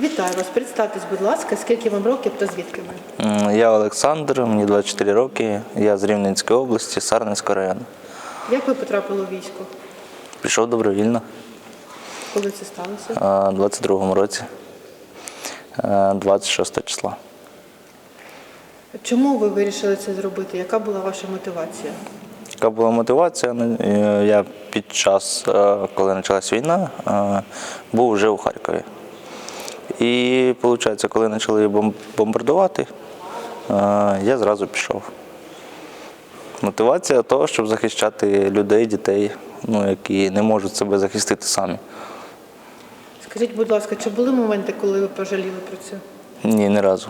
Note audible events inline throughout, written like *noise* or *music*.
Вітаю вас. Представтесь, будь ласка, скільки вам років та звідки ви? Я Олександр, мені 24 роки. Я з Рівненської області, Сарненського району. Як ви потрапили у військо? Пішов добровільно Коли це сталося? а, 22-му році, 26 числа. Чому ви вирішили це зробити? Яка була ваша мотивація? Яка була мотивація? Ну, е, Я під час, е, коли почалась війна, е, був вже у Харкові. І виходить, коли почали бомбардувати, е, я зразу пішов. Мотивація того, щоб захищати людей, дітей, ну, які не можуть себе захистити самі. Скажіть, будь ласка, чи були моменти, коли ви пожаліли про це? Ні, ні разу.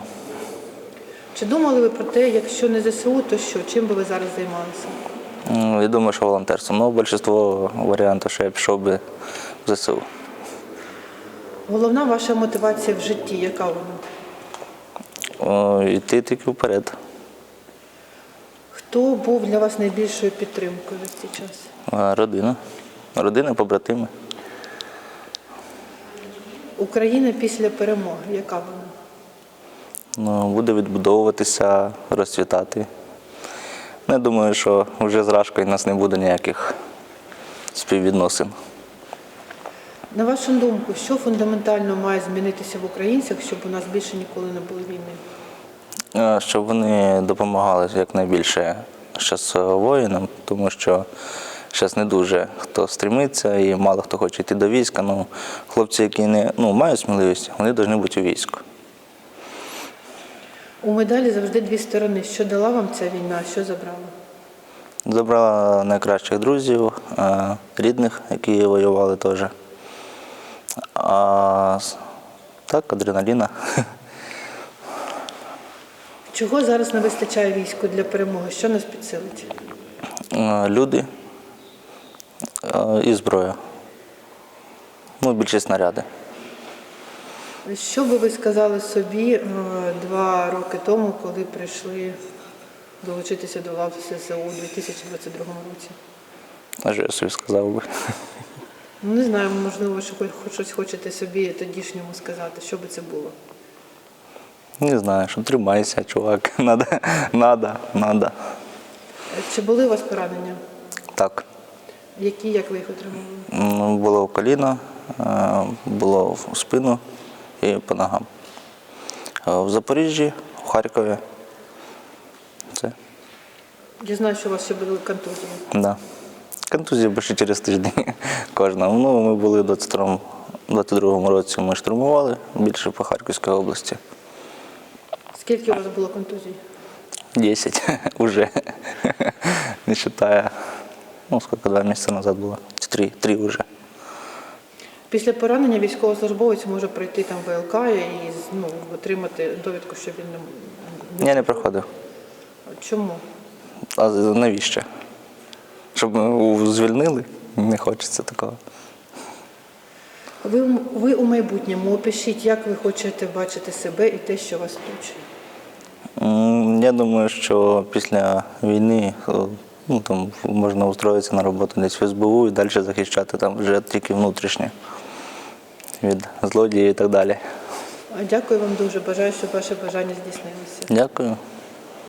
Чи думали ви про те, якщо не ЗСУ, то що? Чим би ви зараз займалися? М, Я думаю, що волонтерством. Ну, більшість варіантів, що я пішов би в ЗСУ. Головна ваша мотивація в житті, яка вона? О, Йти тільки вперед. Хто був для вас найбільшою підтримкою весь цей час? А, Родина. Родина, побратими. Україна після перемоги, яка вона? Ну, буде відбудовуватися, розцвітати. Ну, Я думаю, що вже з Рашкою нас не буде ніяких співвідносин. На вашу думку, що фундаментально має змінитися в українцях, щоб у нас більше ніколи не було війни? Щоб вони допомагали якнайбільше зараз воїнам, тому що зараз не дуже хто стремиться і мало хто хоче йти до війська. Ну, хлопці, які не ну, мають сміливість, вони повинні бути у війську. У медалі завжди дві сторони. Що дала вам ця війна, що забрала? Забрала найкращих друзів, рідних, які воювали теж. А так, адреналіна. Чого зараз не вистачає війську для перемоги? Що нас підсилить? Е, Люди е, і зброя. Ну, більше снаряди. Що би ви сказали собі е, два роки тому, коли прийшли долучитися до лав ССУ у 2022 році? А що я собі сказав би. Ну, не знаю, можливо, що хоч щось хочете собі тодішньому сказати. Що би це було? Не знаю, що тримайся, чувак. *laughs* Надо, надо, надо. Чи були у вас поранення? Так. Які, як ви їх отримали? М, Було в коліно, е, було в спину і по ногам. Е, В Запоріжжі, в Харкові. Це. Я знаю, що у вас ще були контузії. Да. Контузія більше через тиждень *laughs* кожного. Ну, ми були в 22-му 22-му році, ми штурмували більше по Харківській області. Скільки у вас було контузій? 10 *laughs* уже. *laughs* Не считая. Ну, сколько, два месяца назад было? Три, три уже. Після поранення військовослужбовець може пройти там ВЛК і ну, отримати довідку, що він не Я не проходив. чому? А навіщо? Щоб звільнили? Не хочеться такого. Ви, ви у майбутньому опишіть, як ви хочете бачити себе і те, що вас. М, Я думаю, що після війни е, ну, там, можна устроїтися на роботу десь в СБУ і далі захищати там вже тільки внутрішнє від злодіїв і так далі. Дякую вам дуже. Бажаю, щоб ваше бажання здійснилося. Дякую.